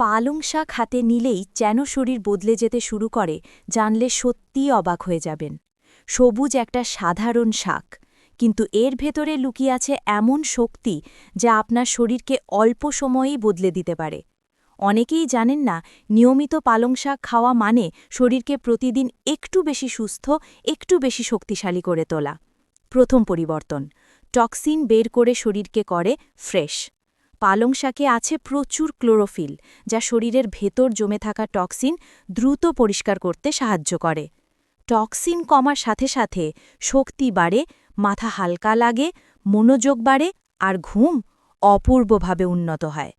পালং শাক হাতে নিলেই যেন শরীর বদলে যেতে শুরু করে, জানলে সত্যিই অবাক হয়ে যাবেন। সবুজ একটা সাধারণ শাক। কিন্তু এর ভেতরে লুকিয়ে আছে এমন শক্তি যা আপনার শরীরকে অল্প সময়েই বদলে দিতে পারে। অনেকেই জানেন না, নিয়মিত পালং শাক খাওয়া মানে শরীরকে প্রতিদিন একটু বেশি সুস্থ, একটু বেশি শক্তিশালী করে তোলা। প্রথম পরিবর্তন। টক্সিন বের করে শরীরকে করে ফ্রেশ। পালং শাকে আছে প্রচুর ক্লোরোফিল, যা শরীরের ভেতর জমে থাকা টক্সিন দ্রুত পরিষ্কার করতে সাহায্য করে। টক্সিন কমার সাথে সাথে শক্তি বাড়ে, মাথা হালকা লাগে, মনোযোগ বাড়ে আর ঘুম অপূর্বভাবে উন্নত হয়।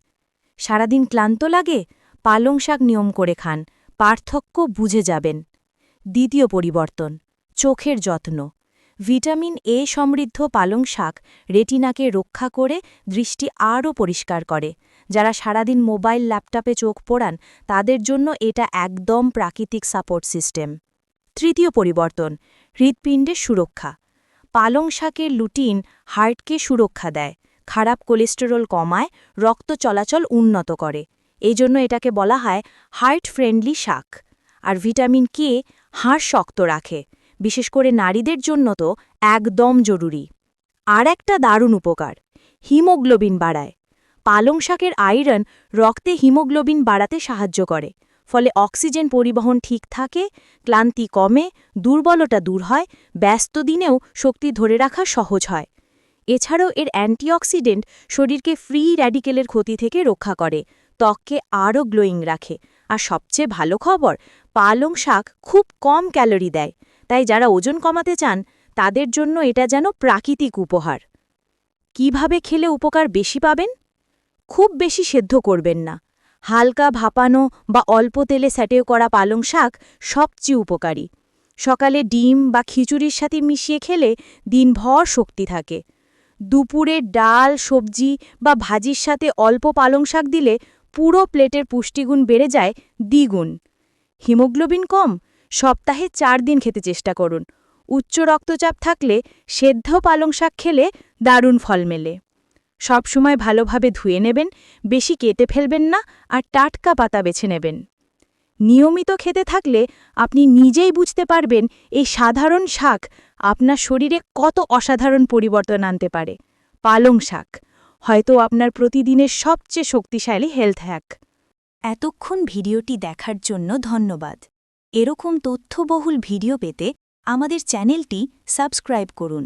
সারাদিন ক্লান্ত লাগে? পালং শাক নিয়ম করে খান, পার্থক্য বুঝে যাবেন। দ্বিতীয় পরিবর্তন, চোখের যত্ন। ভিটামিন এ সমৃদ্ধ পালং শাক রেটিনাকে রক্ষা করে দৃষ্টি আরও পরিষ্কার করে। যারা সারাদিন মোবাইল, ল্যাপটপে চোখ পোড়ান, তাদের জন্য এটা একদম প্রাকৃতিক সাপোর্ট সিস্টেম। তৃতীয় পরিবর্তন, হৃৎপিণ্ডের সুরক্ষা। পালং শাকের লুটিন হার্টকে সুরক্ষা দেয়, খারাপ কোলেস্টেরল কমায়, রক্ত চলাচল উন্নত করে। এই জন্য এটাকে বলা হয় হার্ট ফ্রেন্ডলি শাক। আর ভিটামিন কে হাড় শক্ত রাখে। বিশেষ করে নারীদের জন্য তো একদম জরুরি। আর একটা দারুণ উপকার, হিমোগ্লোবিন বাড়ায়। পালং শাকের আয়রন রক্তে হিমোগ্লোবিন বাড়াতে সাহায্য করে, ফলে অক্সিজেন পরিবহন ঠিক থাকে, ক্লান্তি কমে, দুর্বলতা দূর হয়, ব্যস্ত দিনেও শক্তি ধরে রাখা সহজ হয়। এছাড়াও এর অ্যান্টিঅক্সিডেন্ট শরীরকে ফ্রি র্যাডিকেলের ক্ষতি থেকে রক্ষা করে, ত্বককে আরও গ্লোয়িং রাখে। আর সবচেয়ে ভালো খবর, পালং শাক খুব কম ক্যালোরি দেয় তাই যারা ওজন কমাতে চান, তাদের জন্য এটা যেন প্রাকৃতিক উপহার। কীভাবে খেলে উপকার বেশি পাবেন? খুব বেশি সেদ্ধ করবেন না। হালকা ভাপানো বা অল্প তেলে স্যাটেও করা পালং শাক সবচেয়ে উপকারী। সকালে ডিম বা খিচুড়ির সাথে মিশিয়ে খেলে দিনভর শক্তি থাকে। দুপুরে ডাল, সবজি বা ভাজির সাথে অল্প পালং শাক দিলে পুরো প্লেটের পুষ্টিগুণ বেড়ে যায় দ্বিগুণ। হিমোগ্লোবিন কম সপ্তাহে চার দিন খেতে চেষ্টা করুন। উচ্চ রক্তচাপ থাকলে সেদ্ধ পালং শাক খেলে দারুণ ফল মেলে। সবসময় ভালোভাবে ধুয়ে নেবেন, বেশি কেটে ফেলবেন না আর টাটকা পাতা বেছে নেবেন। নিয়মিত খেতে থাকলে আপনি নিজেই বুঝতে পারবেন এই সাধারণ শাক আপনার শরীরে কত অসাধারণ পরিবর্তন আনতে পারে। পালং শাক, হয়তো আপনার প্রতিদিনের সবচেয়ে শক্তিশালী হেলথ হ্যাক এতক্ষণ ভিডিওটি দেখার জন্য ধন্যবাদ। এরকম তথ্যবহুল ভিডিও পেতে আমাদের চ্যানেলটি সাবস্ক্রাইব করুন।